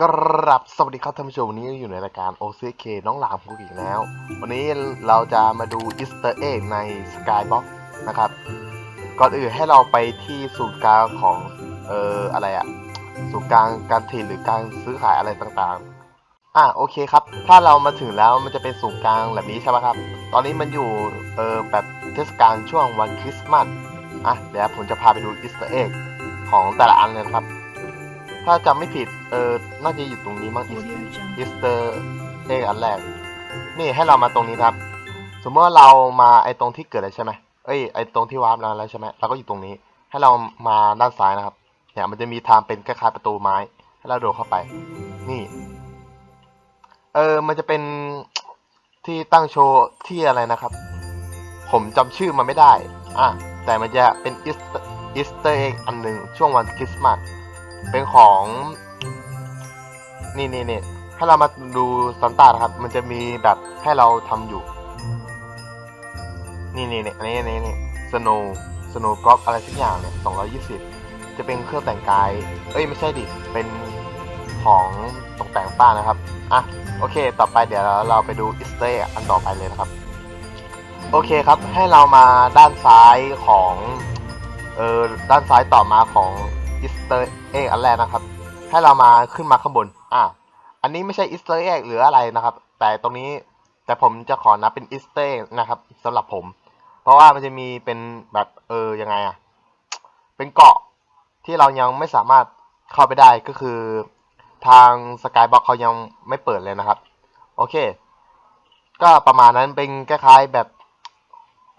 ครับสวัสดีครับท่านผู้ชมวันนี้อยู่ในรายการ OCK น้องหลามคุกอีกแล้ว วันนี้เราจะมาดูอีสเตอร์เอ็กใน Skybox นะครับ ก่อนอื่นให้เราไปที่ศูนย์กลางของ เอ่อ อะไรอะศูนย์กลางการผลิตหรือการซื้อขายอะไรต่างๆ อะโอเคครับ ถ้าเรามาถึงแล้วมันจะเป็นศูนย์กลางแบบนี้ใช่ไหมครับ ตอนนี้มันอยู่ เอ่อ แบบเทศกาลช่วงวันคริสต์มาส อะเดี๋ยวผมจะพาไปดูอีสเตอร์เอ็กของแต่ละอันเลยครับ ถ้าจำไม่ผิด เออ น่าจะอยู่ตรงนี้มั้งอี Audio Jungle. สเตอร์เอกอันแรก นี่ให้เรามาตรงนี้ครับ สมมติว่าเรามาไอตรงที่เกิดอะไรใช่ไหมเอ้ย ไอตรงที่วาร์ปเราแล้วใช่ไหมเราก็อยู่ตรงนี้ ให้เรามาด้านซ้ายนะครับ เนี่ย มันจะมีทางเป็นคล้ายๆประตูไม้ ให้เราโดดเข้าไป นี่ เออ มันจะเป็นที่ตั้งโชว์ที่อะไรนะครับ ผมจำชื่อมันไม่ได้ อะ แต่มันจะเป็นอีสอีสเตอร์เอกอันหนึ่งช่วงวันคริสต์มาส เป็นของ นี่นี่นี่ให้เรามาดูซันต้านะครับ มันจะมีแบบให้เราทำอยู่ นี่นี่นี่อันนี้อันนี้นี่สโนสโนกรอล์ฟอะไรสักอย่างเนี่ยสองร้อยี่สิบจะเป็นเครื่องแต่งกาย เอ้ยไม่ใช่ดิ เป็นของตกแต่งบ้านนะครับ อะ โอเค ต่อไปเดี๋ยวเราไปดูอิสเตอร์อันต่อไปเลยนะครับ โอเคครับ ให้เรามาด้านซ้ายของ เออด้านซ้ายต่อมาของ อีสเตอร์เอ็กอันแรกนะครับ ให้เรามาขึ้นมาข้างบน อะอันนี้ไม่ใช่อีสเตอร์เอ็กหรืออะไรนะครับ แต่ตรงนี้แต่ผมจะขอนับเป็นอีสเตอร์นะครับสำหรับผม เพราะว่ามันจะมีเป็นแบบเออยังไงอะเป็นเกาะที่เรายังไม่สามารถเข้าไปได้ก็คือทางสกายบ็อกเขายังไม่เปิดเลยนะครับ โอเค ก็ประมาณนั้นเป็นคล้ายๆแบบ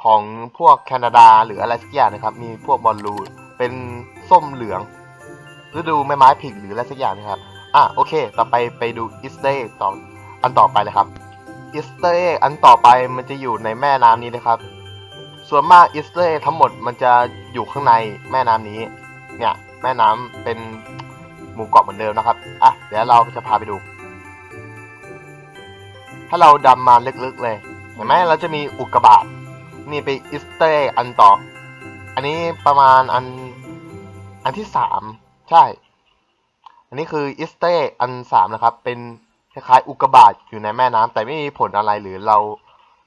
ของพวกแคนาดาหรืออะไรสักอย่างนะครับ มีพวกบอลลูน เป็นส้มเหลืองฤดูไม้ไม้ผลิหรืออะไรสักอย่างนะครับ อะโอเค ต่อไปไปดูอีสเตอร์ต่ออันต่อไปเลยครับอีสเตอร์อันต่อไปมันจะอยู่ในแม่น้ำนี้นะครับ ส่วนมากอีสเตอร์ทั้งหมดมันจะอยู่ข้างในแม่น้ำนี้ เนี่ยแม่น้ำเป็นหมู่เกาะเหมือนเดิมนะครับ อะเดี๋ยวเราจะพาไปดู ถ้าเราดำมาลึกๆเลย เห็นไหมเราจะมีอุกกาบาตนี่ไปอีสเตอร์อันต่อ อันนี้ประมาณอัน อันที่สามใช่ อันนี้คืออีสเตอร์อันสามนะครับ เป็นคล้ายๆอุกกาบาตอยู่ในแม่น้ำแต่ไม่มีผลอะไรหรือเรา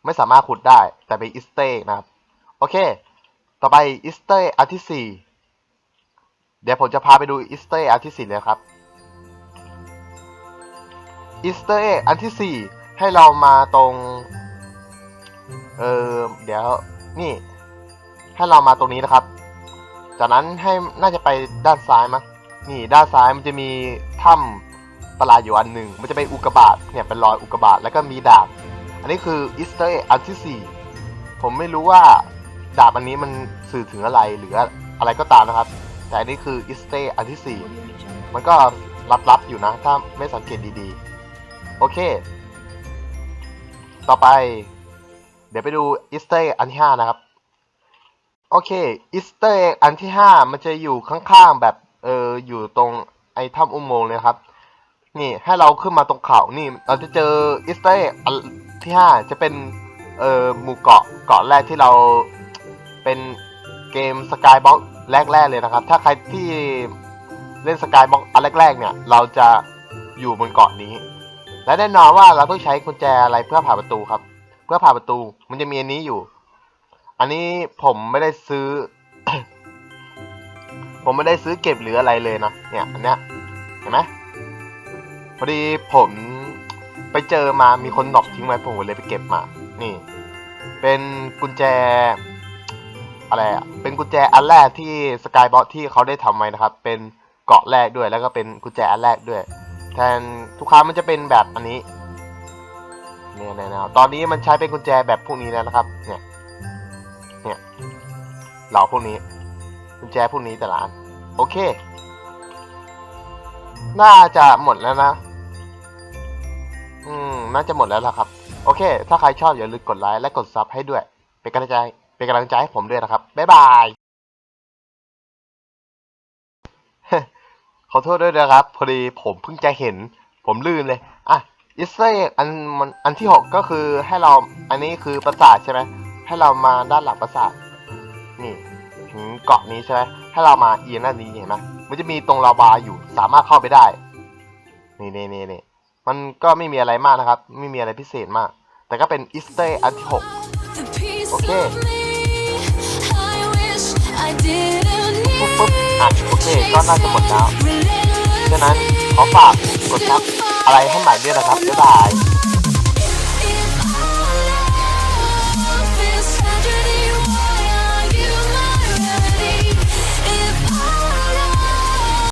ไม่สามารถขุดได้แต่เป็นอีสเตอร์นะครับ โอเค ต่อไปอีสเตอร์อันที่สี่เดี๋ยวผมจะพาไปดูอีสเตอร์อันที่สี่เลยครับอีสเตอร์อันที่สี่ให้เรามาตรง เออเดี๋ยว นี่ ให้เรามาตรงนี้นะครับ จากนั้นให้น่าจะไปด้านซ้ายมั้งนี่ด้านซ้ายมันจะมีถ้ำประหลาดอยู่อันหนึ่งมันจะเป็นอุกกาบาตเนี่ยเป็นรอยอุกกาบาตแล้วก็มีดาบ อันนี้คืออีสเตอร์อันที่สี่ผมไม่รู้ว่าดาบอันนี้มันสื่อถึงอะไรหรืออะไรก็ตามนะครับ แต่อันนี้คืออีสเตอร์อันที่สี่มันก็ลับๆอยู่นะ ถ้าไม่สังเกตดีๆ โอเค ต่อไป เดี๋ยวไปดูอีสเตอร์อันที่ห้านะครับ โอเคอีสเตอร์อันที่ห้ามันจะอยู่ข้างๆแบบเอออยู่ตรงไอ้ถ้ำอุโมงค์เลยครับ นี่ให้เราขึ้นมาตรงเขานี่เราจะเจออีสเตอร์อันที่ห้าจะเป็นเออหมู่เกาะเกาะแรกที่เราเป็นเกมสกายบ็อกแรกๆเลยนะครับ ถ้าใครที่เล่นสกายบ็อกอันแรกๆเนี่ย เราจะอยู่บนเกาะนี้ และแน่นอนว่าเราต้องใช้กุญแจอะไรเพื่อผ่านประตูครับ เพื่อผ่านประตูมันจะมีอันนี้อยู่ อันนี้ผมไม่ได้ซื้อ ผมไม่ได้ซื้อเก็บหรืออะไรเลยนะ เนี่ยอันเนี้ยเห็นไหมพอดีผมไปเจอมามีคนดรอกทิ้งไว้ผมเลยไปเก็บมา นี่ เป็นกุญแจอะไรอะเป็นกุญแจอันแรกที่สกายบอที่เขาได้ทำไว้นะครับ เป็นเกาะแรกด้วยแล้วก็เป็นกุญแจอันแรกด้วย แทนทุกครั้งมันจะเป็นแบบอันนี้เนี่ยนี่ยเนี่ยตอนนี้มันใช้เป็นกุญแจแบบพวกนี้แล้วนะครับ เนี่ย เนี่ยเหล่าพวกนี้กุญแจพวกนี้แต่ละอันโอเค น่าจะหมดแล้วนะ อืม น่าจะหมดแล้วล่ะครับ โอเค ถ้าใครชอบอย่าลืมกดไลค์และกดซับให้ด้วย เป็นกำลังใจ เป็นกำลังใจให้ผมด้วยนะครับ บ๊ายบาย ขอโทษด้วยนะครับ พอดีผมเพิ่งจะเห็น ผมลื่นเลย อะอิสเซอันมันอันที่หกก็คือให้เรา อันนี้คือปราสาทใช่ไหม ให้เรามาด้านหลังปราสาทนี่ถึงเกาะนี้ใช่ไหมให้เรามาเอียงด้านนี้เห็นไหมมันจะมีตรงลาวาอยู่สามารถเข้าไปได้ นี่นี่นี่นี่มันก็ไม่มีอะไรมากนะครับ ไม่มีอะไรพิเศษมาก แต่ก็เป็นอีสเตอร์อันที่6 Okay. ปุ๊บปุ๊บอะโอเคก็น่าจะหมดแล้วฉะนั้นขอฝากกดซับอะไรให้ใหม่ด้วยนะครับบ๊ายบาย